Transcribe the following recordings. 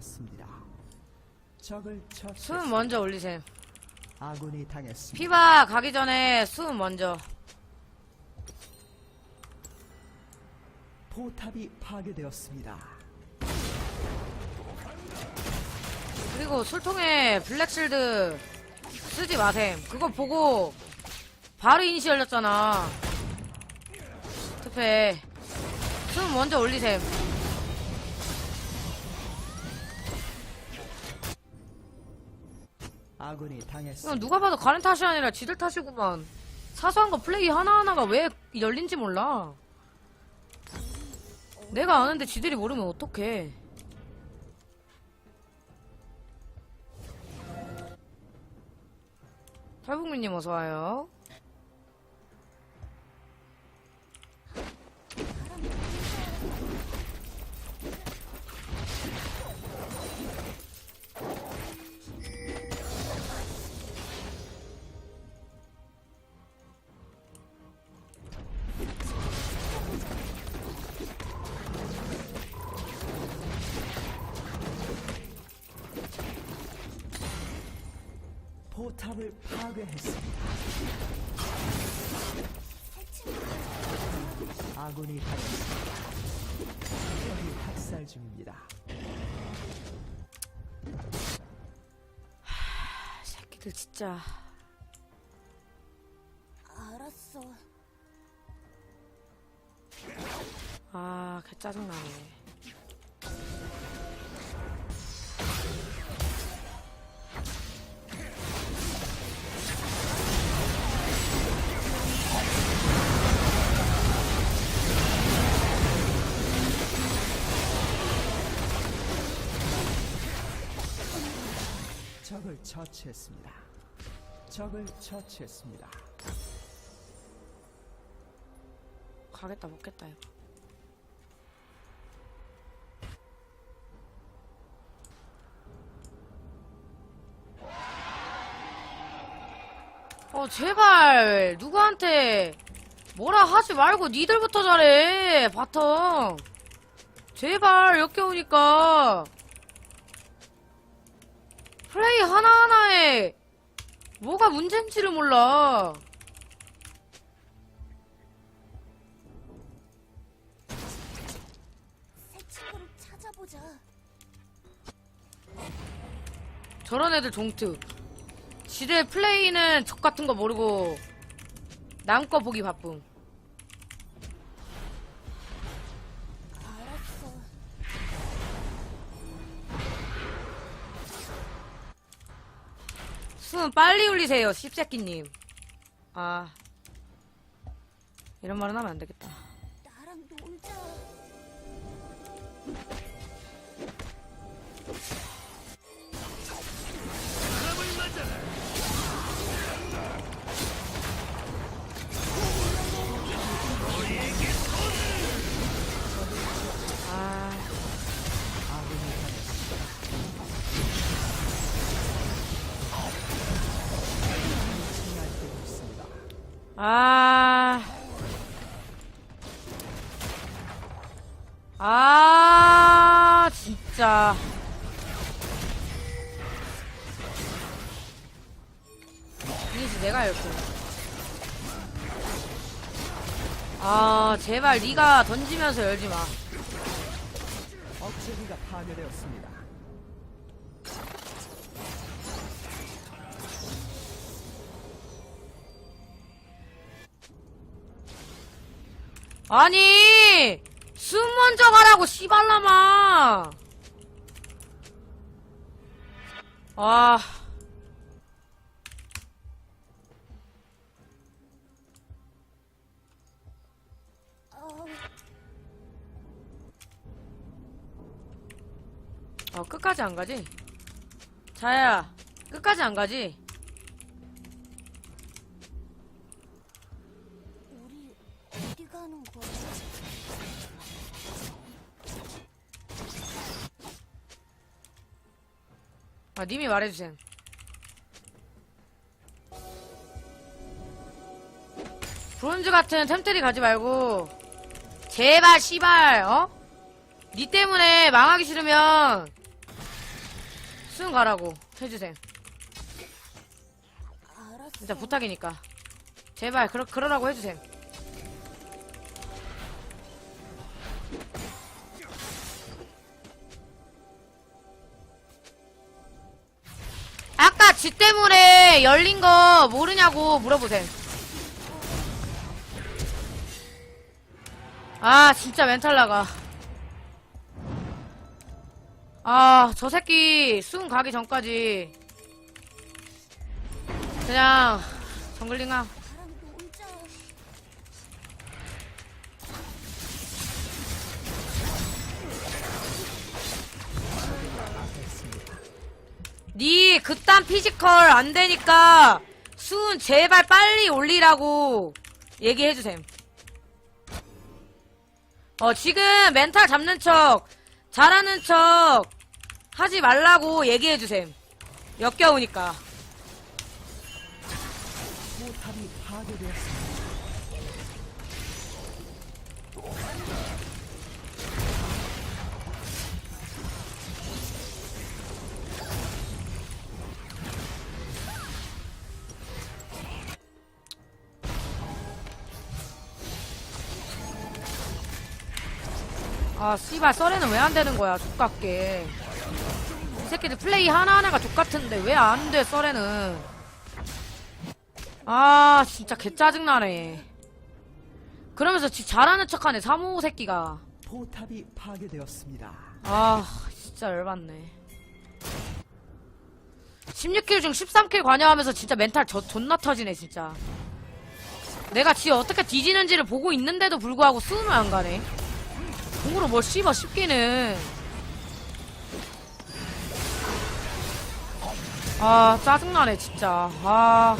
아, 제압되었습니다. 적을 처치. 수은 먼저 올리셈. 아군이 당했습니다. 피바 가기 전에 수은 먼저. 포탑이 파괴되었습니다. 그리고 술통에 블랙실드 쓰지 마셈. 그거 보고 바로 인시 열렸잖아. 투패. 수은 먼저 올리셈. 아군이 당했습니다. 누가 봐도 가는 탓이 아니라 지들 탓이구만. 사소한 거 플레이 하나하나가 왜 열린지 몰라. 내가 아는데 지들이 모르면 어떡해. 탈북민님 어서와요. 파괴했습니다. 아군이 당했습니다. 적이 학살 중입니다. 아, 새끼들 진짜. 알았어. 아, 개 짜증나네. 적을 처치했습니다. 적을 처치했습니다. 가겠다, 먹겠다, 이거. 어, 제발, 누구한테 뭐라 하지 말고 니들부터 잘해, 바텀. 제발, 역겨우니까. 플레이 하나하나에 뭐가 문제인지를 몰라. 저런 애들 종특. 지대 플레이는 적 같은 거 모르고 남 거 보기 바쁨. 수은 빨리 울리세요, 씹새끼님. 아. 이런 말은 하면 안 되겠다. 나랑 놀자. 아. 아, 진짜. 이지 내가 이렇게. 아, 제발 네가 던지면서 열지 마. 억제기가 파괴되었습니다. 아니! 숨 먼저 가라고, 씨발라마! 아. 어, 어, 끝까지 안 가지? 자야, 끝까지 안 가지? 우리 가는 거야? 아, 님이 말해주세요. 브론즈 같은 템트리 가지 말고, 제발, 씨발, 어? 니 때문에 망하기 싫으면 수은 가라고 해주셈. 알았어. 진짜 부탁이니까. 제발 그러, 그러라고 해주셈. 아 때문에 열린 거 모르냐고 물어보셈. 아, 진짜 멘탈 나가. 아, 저 새끼 수은 가기 전까지 그냥 정글링아 니 그딴 피지컬 안 되니까 수은 제발 빨리 올리라고 얘기해주셈. 어, 지금 멘탈 잡는 척, 잘하는 척 하지 말라고 얘기해주셈. 역겨우니까. 포탑이 파괴되었습니다. 아, 씨발, 썰에는 왜 안 되는 거야, 족같게. 이 새끼들 플레이 하나하나가 족같은데 왜 안 돼, 썰에는. 아, 진짜 개 짜증나네. 그러면서 지 잘하는 척하네, 사모 새끼가. 포탑이 파괴되었습니다. 아, 진짜 열받네. 16킬 중 13킬 관여하면서 진짜 멘탈 저, 존나 터지네, 진짜. 내가 지 어떻게 뒤지는지를 보고 있는데도 불구하고 수은을 안 가네. 공으로 뭘 씹어 씹기는. 아, 짜증나네, 진짜. 아.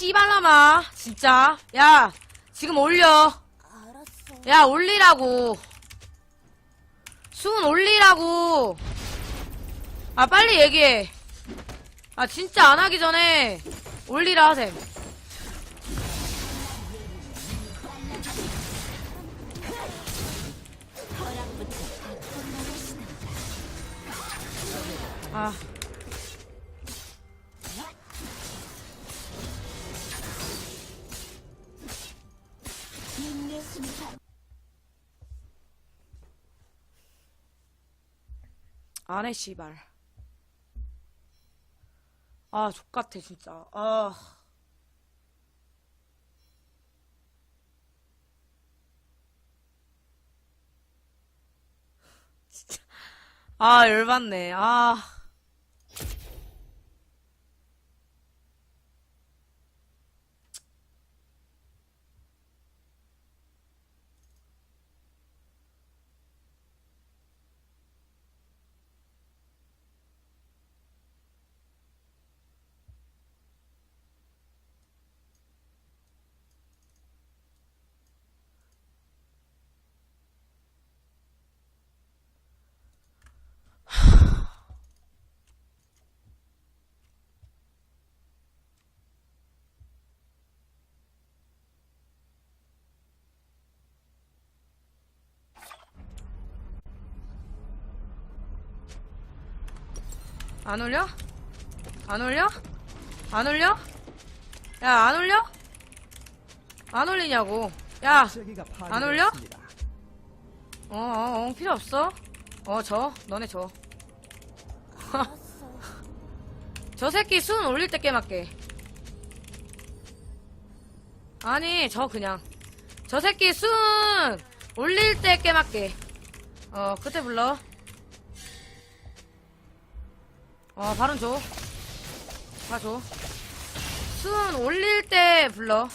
씨발라마. 진짜. 야, 지금 올려. 야, 올리라고. 수은 올리라고. 아, 빨리 얘기해. 아, 진짜 안 하기 전에 올리라 하셈. 아. 안 해, 씨발. 아, 족같아, 진짜. 아. 진짜. 아, 열받네. 아. 안 올려? 안 올려? 안 올려? 야, 안 올려? 안 올리냐고. 야, 안 올려? 어, 어, 어, 필요 없어. 어, 저, 너네 저. 저 새끼 순 올릴 때 깨맞게. 아니, 저 그냥. 저 새끼 순 올릴 때 깨맞게. 어, 그때 불러. 어, 발은 줘. 다 줘. 순 올릴 때 불러.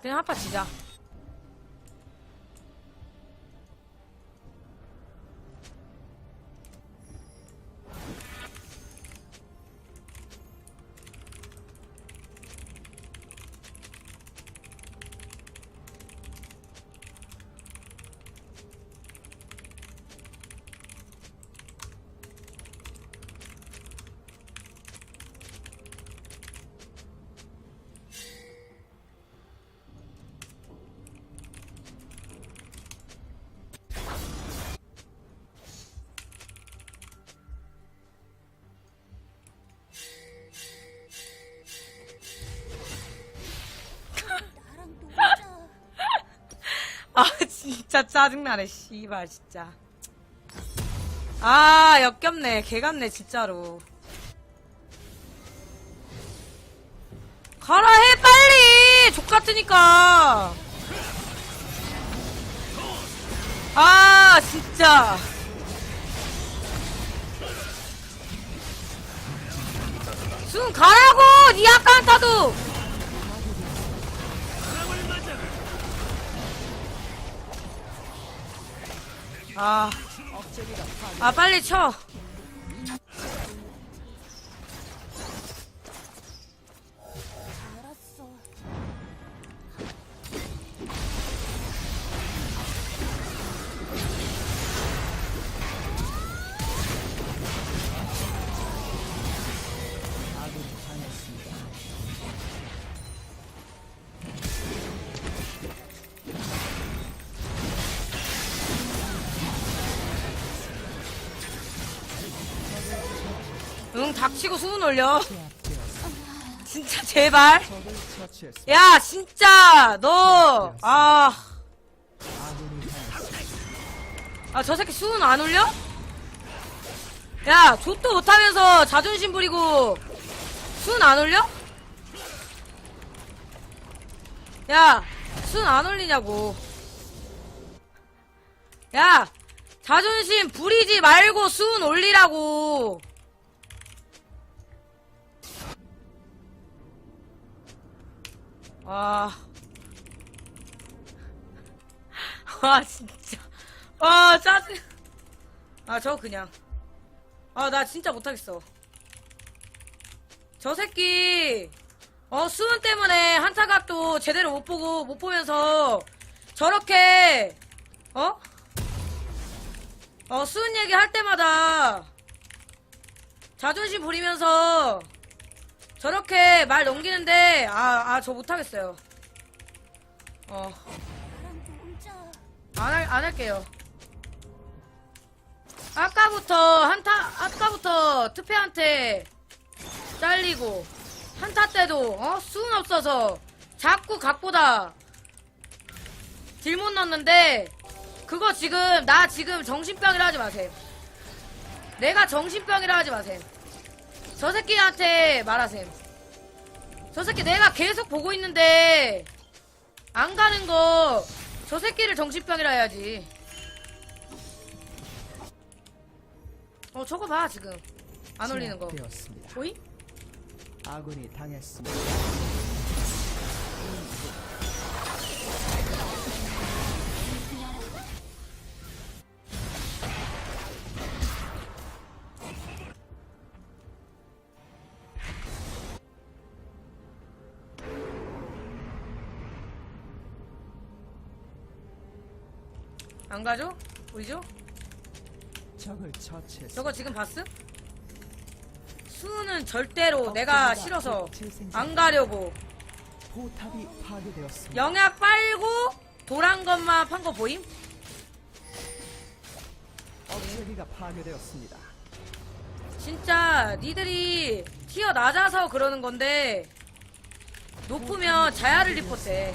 그냥 한파 치자. 아 진짜 짜증나네 씨발 진짜. 아 역겹네. 개같네 진짜로. 가라 해 빨리! 족같으니까. 아 진짜. 좀 가라고! 니 아까한타도 아, 아 빨리 쳐. 닥치고 수은 올려. 진짜 제발. 야 진짜 너 아. 아, 저 새끼 수은 안 올려? 야, 족도 못하면서 자존심 부리고 수은 안 올려? 야, 수은 안 올리냐고. 야, 자존심 부리지 말고 수은 올리라고. 아. 아, 진짜. 아, 짜증. 아, 저 그냥. 아, 나 진짜 못하겠어. 저 새끼, 어, 수은 때문에 한타각도 제대로 못 보고, 못 보면서, 저렇게, 어? 어, 수은 얘기 할 때마다, 자존심 부리면서, 저렇게 말 넘기는데, 아, 아, 저 못하겠어요. 어. 안, 할, 안 할게요. 아까부터 한타 아까부터 투페한테 잘리고 한타 때도 어 수은 없어서 자꾸 각보다 딜 못 넣는데 그거 지금 나 지금 정신병이라 하지 마세요. 내가 정신병이라 하지 마세요. 저 새끼한테 말하셈. 저 새끼 내가 계속 보고 있는데 안 가는 거 저 새끼를 정신병이라 해야지. 어 저거 봐 지금 안 올리는 거. 보이? 아군이 당했습니다. 안 가죠? 보이죠? 적을 처치했습니다. 저거 지금 봤음? 수는 절대로 내가 싫어서 안 가려고 포탑이 파괴되었습니다. 영약 빨고 도란 것만 판 거 보임? 억제기가 파괴되었습니다. 진짜 니들이 티어 낮아서 그러는 건데 높으면 자야를 리포트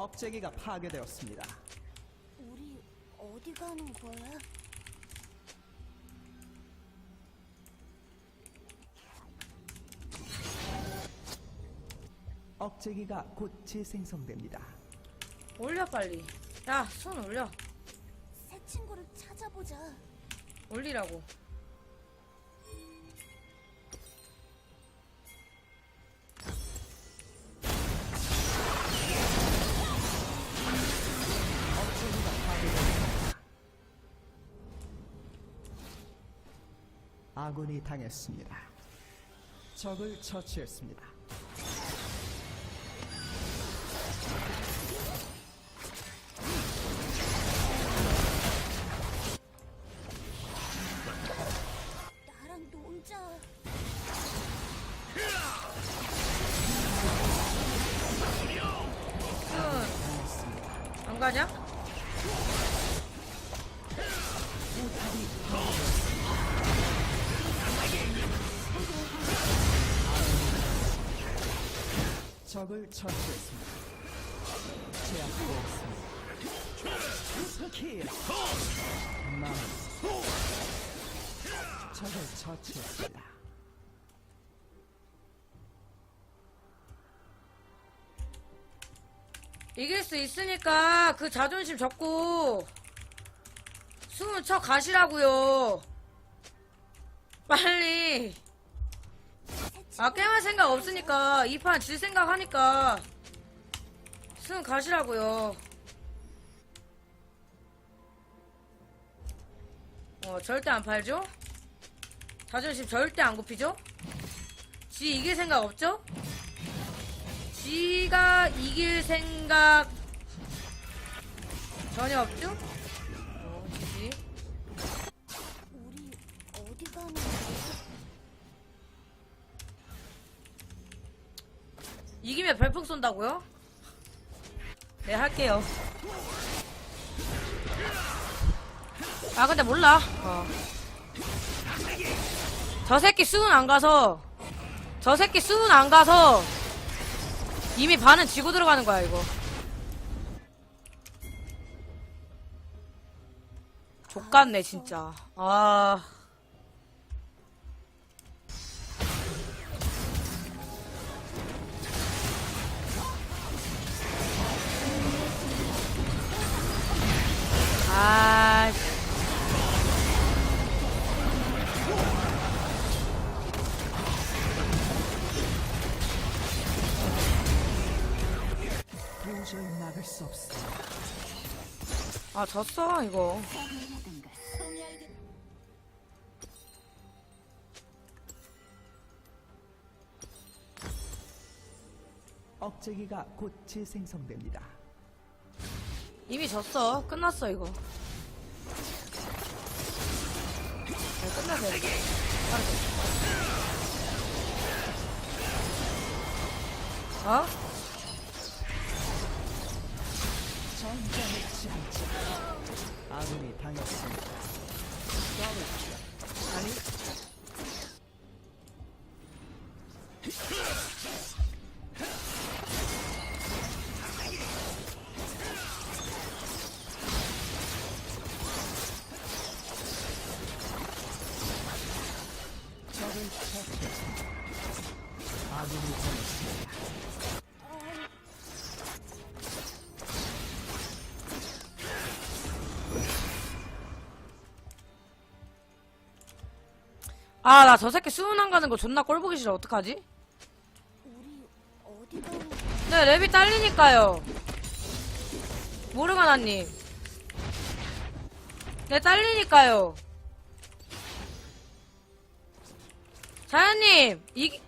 해 억제기가 파괴되었습니다. 우리 어디 가는 거야? 억제기가 곧 재생성됩니다. 올려 빨리. 야, 손 올려. 새 친구를 찾아보자. 올리라고. 아군이 당했습니다. 적을 처치했습니다. 나랑 놀자. 손. 안 가냐? 처치했습니다. 제압되었습니다. 킬! 마음. 적을 처치했습니다. 이길 수 있으니까 그 자존심 접고 숨을 쳐 가시라고요. 빨리. 아 깨만 생각 없으니까 이 판 질 생각 하니까 숨 가시라고요. 어 절대 안 팔죠? 자존심 절대 안 굽히죠? 지 이길 생각 없죠? 지가 이길 생각 전혀 없죠? 어, 지지. 우리 어디 가는 거야? 이기면 별풍 쏜다고요? 네, 할게요. 아, 근데 몰라. 어. 저 새끼 수은 안 가서, 저 새끼 수은 안 가서, 이미 반은 지고 들어가는 거야, 이거. 족같네, 진짜. 아. 아. 아, 졌어, 이거. 억제기가 곧 재생성됩니다. 이미 졌어. 끝났어, 이거. 네, 끝나세요. 어? 전장의 지향자 아군이 당했습니다. 아니. 아, 나 저 새끼 수은 안 가는 거 존나 꼴보기 싫어. 어떡하지? 네, 랩이 딸리니까요. 모르가나님. 네, 딸리니까요. 자연님, 이,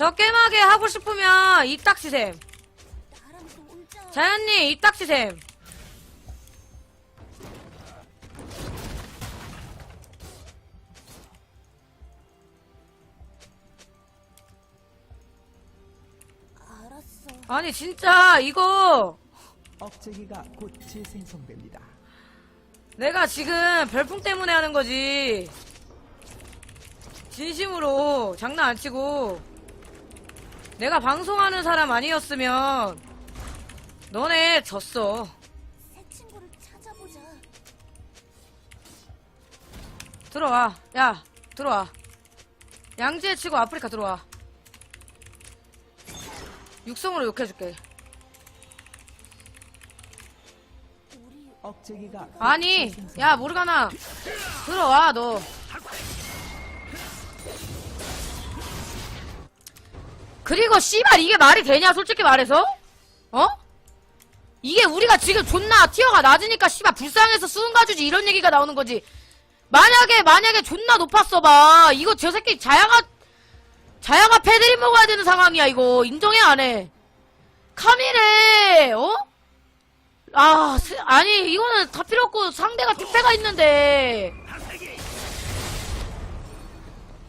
저 깨마게 하고 싶으면 입 닥치셈. 나랑 놀자. 자연님, 입 닥치셈. 알았어. 아니, 진짜, 이거, 억제기가 곧 재생성됩니다. 내가 지금 별풍 때문에 하는 거지. 진심으로 장난 안 치고 내가 방송하는 사람 아니었으면 너네 졌어. 새 친구를 찾아보자. 들어와. 야, 들어와. 양지에 치고 아프리카 들어와. 육성으로 욕해줄게. 아니, 야, 모르가나. 들어와, 너. 그리고, 씨발, 이게 말이 되냐, 솔직히 말해서? 어? 이게 우리가 지금 존나 티어가 낮으니까, 씨발, 불쌍해서 수은 가주지, 이런 얘기가 나오는 거지. 만약에, 만약에 존나 높았어 봐. 이거 저 새끼 자야가, 자야가 패드립 먹어야 되는 상황이야, 이거. 인정해, 안 해? 카밀에, 어? 아, 스- 아니, 이거는 다 필요 없고 상대가 특패가 있는데.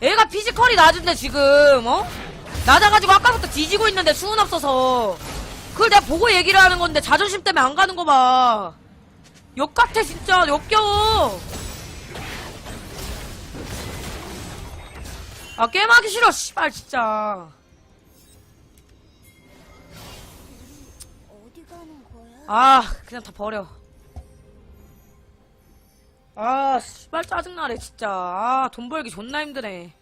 애가 피지컬이 낮은데, 지금, 어? 낮아가지고 아까부터 뒤지고 있는데 수은 없어서. 그걸 내가 보고 얘기를 하는 건데 자존심 때문에 안 가는 거 봐. 역같아, 진짜. 역겨워. 아, 게임하기 싫어, 씨발, 진짜. 아, 그냥 다 버려. 아, 씨발 짜증나네, 진짜. 아, 돈 벌기 존나 힘드네.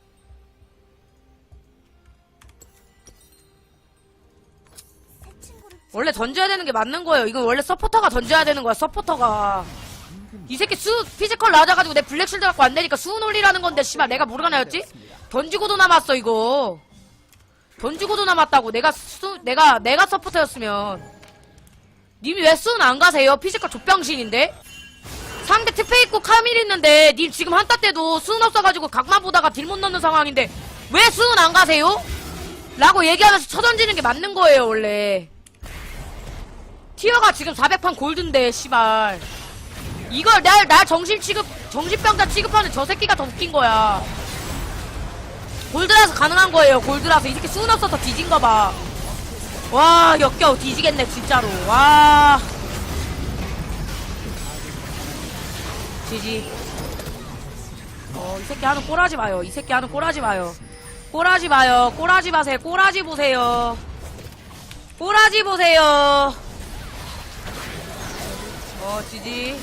원래 던져야 되는 게 맞는 거예요. 이건 원래 서포터가 던져야 되는 거야, 서포터가. 이 새끼 수, 피지컬 낮아가지고 내 블랙실드 갖고 안 되니까 수은 올리라는 건데, 씨발, 내가 모르가 나였지? 던지고도 남았어, 이거. 던지고도 남았다고. 내가 수, 내가, 내가 서포터였으면. 님이 왜 수은 안 가세요? 피지컬 족병신인데? 상대 특패 있고 카밀 있는데, 님 지금 한타 때도 수은 없어가지고 각만 보다가 딜 못 넣는 상황인데, 왜 수은 안 가세요? 라고 얘기하면서 쳐던지는 게 맞는 거예요, 원래. 티어가 지금 400판 골드인데, 씨발. 이걸 날, 날 정신 취급, 정신병자 취급하는 저 새끼가 더 웃긴 거야. 골드라서 가능한 거예요, 골드라서. 이 새끼 수은 없어서 뒤진 거 봐. 와, 역겨워. 뒤지겠네, 진짜로. 와. 지지. 어, 이 새끼 하는 꼬라지 마요. 이 새끼 하는 꼬라지 마요. 꼬라지 마요. 꼬라지 마세요. 꼬라지 보세요. 꼬라지 보세요. 어, 지지.